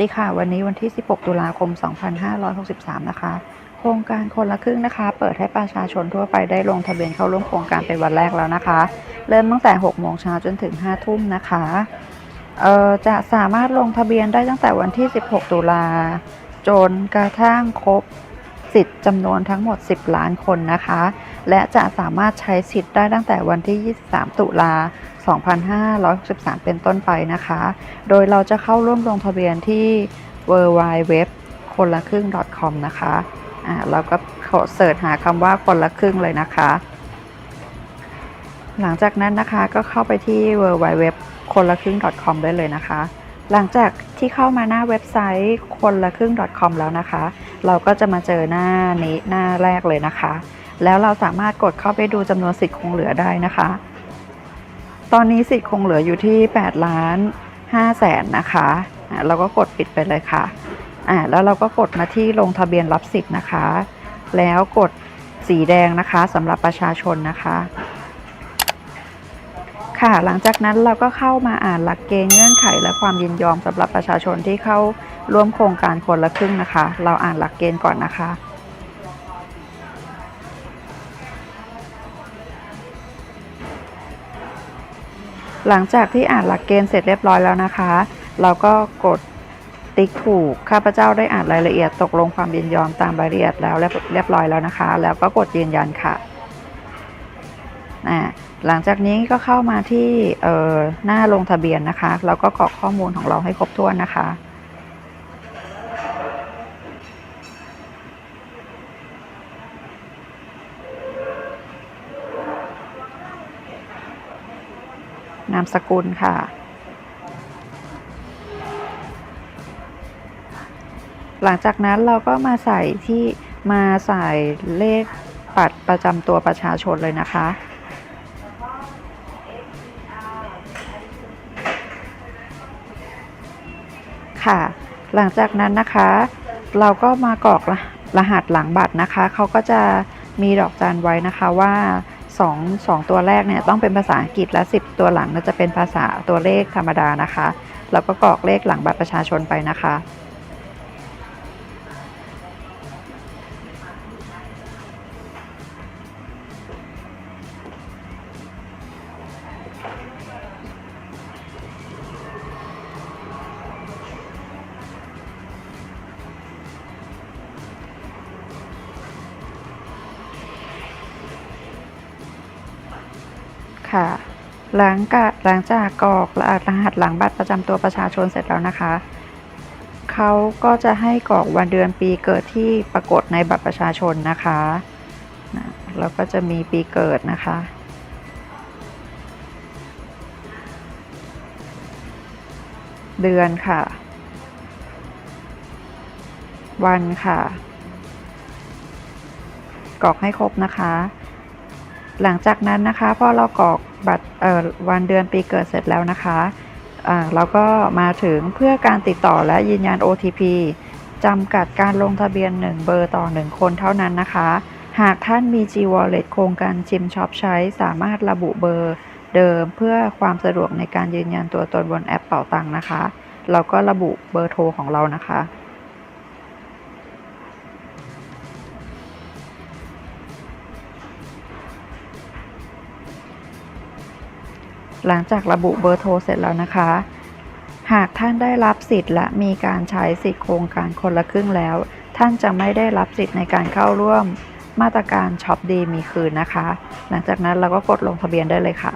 ดีค่ะ วันนี้วันที่ 16 ตุลาคม 2563 นะคะ โครงการคนละครึ่งนะคะ เปิดให้ประชาชนทั่วไปได้ลงทะเบียนเข้าร่วมโครงการเป็นวันแรกแล้วนะคะ เริ่มตั้งแต่ 6 โมงเช้าจนถึง 5 ทุ่มนะคะเอ่อจะสามารถลงทะเบียนได้ตั้งแต่วันที่ 16 ตุลาจนกระทั่งครบสิทธิ์จำนวนทั้งหมด 10 ล้านคนนะคะ และจะสามารถใช้สิทธิ์ได้ตั้งแต่วันที่ 23 ตุลา 2563 เป็นต้นไปนะคะ โดยเราจะเข้าร่วมลงทะเบียนที่ w w w คนละครึ่ง .com นะคะอ่าเราก็ขอเสิร์ชหาคำว่าคนละครึ่งเลยนะคะ หลังจากนั้นนะคะก็เข้าไปที่ w w w คนละครึ่ง .com ได้เลยนะคะ หลังจากที่เข้ามาหน้าเว็บไซต์คนละครึ่ง .com แล้วนะคะ เราก็จะมาเจอหน้านี้หน้าแรกเลยนะคะ แล้วเราสามารถกดเข้าไปดูจำนวนสิทธิ์คงเหลือได้นะคะ ตอนนี้สิทธิ์คงเหลืออยู่ที่8ล้าน5แสนนะคะเราก็กดปิดไปเลยค่ะอ่าแล้วเราก็กดมาที่ลงทะเบียนรับสิทธิ์นะคะ แล้วกดสีแดงนะคะสำหรับประชาชนนะคะ ค่ะหลังจากนั้นเราก็เข้ามาอ่านหลักเกณฑ์เงื่อนไขและความยินยอมสำหรับประชาชนที่เข้าร่วมโครงการคนละครึ่งนะคะ เราอ่านหลักเกณฑ์ก่อนนะคะ หลังจากที่อ่านหลักเกณฑ์เสร็จเรียบร้อยแล้วนะคะ เราก็กดติ๊กถูกข้าพเจ้าได้อ่านรายละเอียดตกลงความยินยอมตามรายละเอียดแล้วเรียบร้อยแล้วนะคะ แล้วก็กดยืนยันค่ะหลังจากนี้ก็เข้ามาที่หน้าลงทะเบียนนะคะ แล้วก็กรอกข้อมูลของเราให้ครบถ้วนนะคะ นามสกุลค่ะ หลังจากนั้นเราก็มาใส่ที่มาใส่เลขบัตรประจำตัวประชาชนเลยนะคะ ค่ะ หลังจากนั้นนะคะ เราก็มากรอกรรหัสหลังบัตรนะคะ เขาก็จะมีดอกจันไว้นะคะว่า 2 2ตัวแรกเนี่ยต้องเป็นภาษาอังกฤษและ 10 ตัวหลังจะเป็นภาษาตัวเลขธรรมดานะคะเราก็กรอกเลขหลังบัตรประชาชนไปนะคะ ค่ะหลังกะหลังจากกรอกรหัสหลังบัตรประจำตัวประชาชนเสร็จแล้วนะคะ เขาก็จะให้กรอกวันเดือนปีเกิดที่ปรากฏในบัตรประชาชนนะคะแล้วก็จะมีปีเกิดนะคะ เดือนค่ะ วันค่ะ กรอกให้ครบนะคะ หลังจากนั้นนะคะพอเรากรอกบัตรวันเดือนปีเกิดเสร็จแล้วนะคะเราก็มาถึงเพื่อการติดต่อและยืนยัน OTP จำกัดการลงทะเบียน 1 เบอร์ต่อ 1 คนเท่านั้นนะคะ หากท่านมี G Wallet โครงการจิมช็อปใช้สามารถระบุเบอร์เดิมเพื่อความสะดวกในการยืนยันตัวตนบนแอปเป่าตังค์นะคะ เราก็ระบุเบอร์โทรของเรานะคะ หลังจากระบุเบอร์โทรเสร็จแล้วนะคะ หากท่านได้รับสิทธิ์และมีการใช้สิทธิโครงการคนละครึ่งแล้ว ท่านจะไม่ได้รับสิทธิ์ในการเข้าร่วมมาตรการช็อปดีมีคืนนะคะ หลังจากนั้นเราก็กดลงทะเบียนได้เลยค่ะ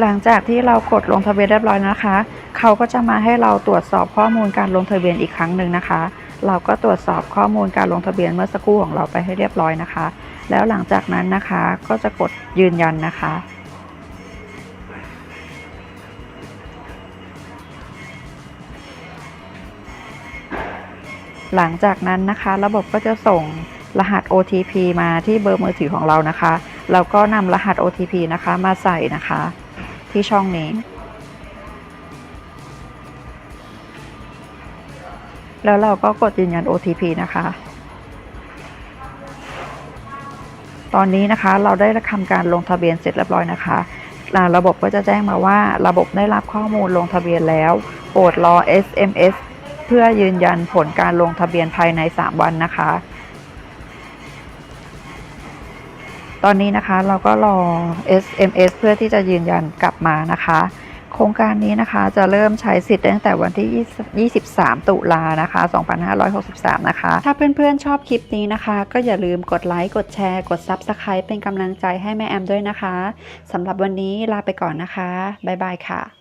หลังจากที่เรากดลงทะเบียนเรียบร้อยนะคะ เขาก็จะมาให้เราตรวจสอบข้อมูลการลงทะเบียนอีกครั้งหนึ่งนะคะ เราก็ตรวจสอบข้อมูลการลงทะเบียนเมื่อสักครู่ของเราไปให้เรียบร้อยนะคะ แล้วหลังจากนั้นนะคะก็จะกดยืนยันนะคะ หลังจากนั้นนะคะระบบก็จะส่งรหัส OTP มาที่เบอร์มือถือของเรานะคะแล้วก็นำรหัส OTP นะคะมาใส่นะคะ ที่ช่องนี้ แล้วเราก็กดยืนยัน OTP นะคะ ตอนนี้นะคะเราได้ทำการลงทะเบียนเสร็จเรียบร้อยนะคะ ระบบก็จะแจ้งมาว่าระบบได้รับข้อมูลลงทะเบียนแล้ว โปรดรอ SMS เพื่อยืนยันผลการลงทะเบียนภายใน 3 วันนะคะ ตอนนี้นะคะเราก็รอ SMS เพื่อที่จะยืนยันกลับมานะคะ ครงการนี้นะคะจะเริ่มใช้สิทธิ์ตั้งแต่วันที่ 23 ตุลานะคะ 2563 นะคะ ถ้าเพื่อนๆชอบคลิปนี้นะคะ ก็อย่าลืมกดไลค์กดแชร์ กด Subscribe เป็นกำลังใจให้แม่แอมด้วยนะคะสำหรับวันนี้ลาไปก่อนนะคะ บ๊ายบายค่ะ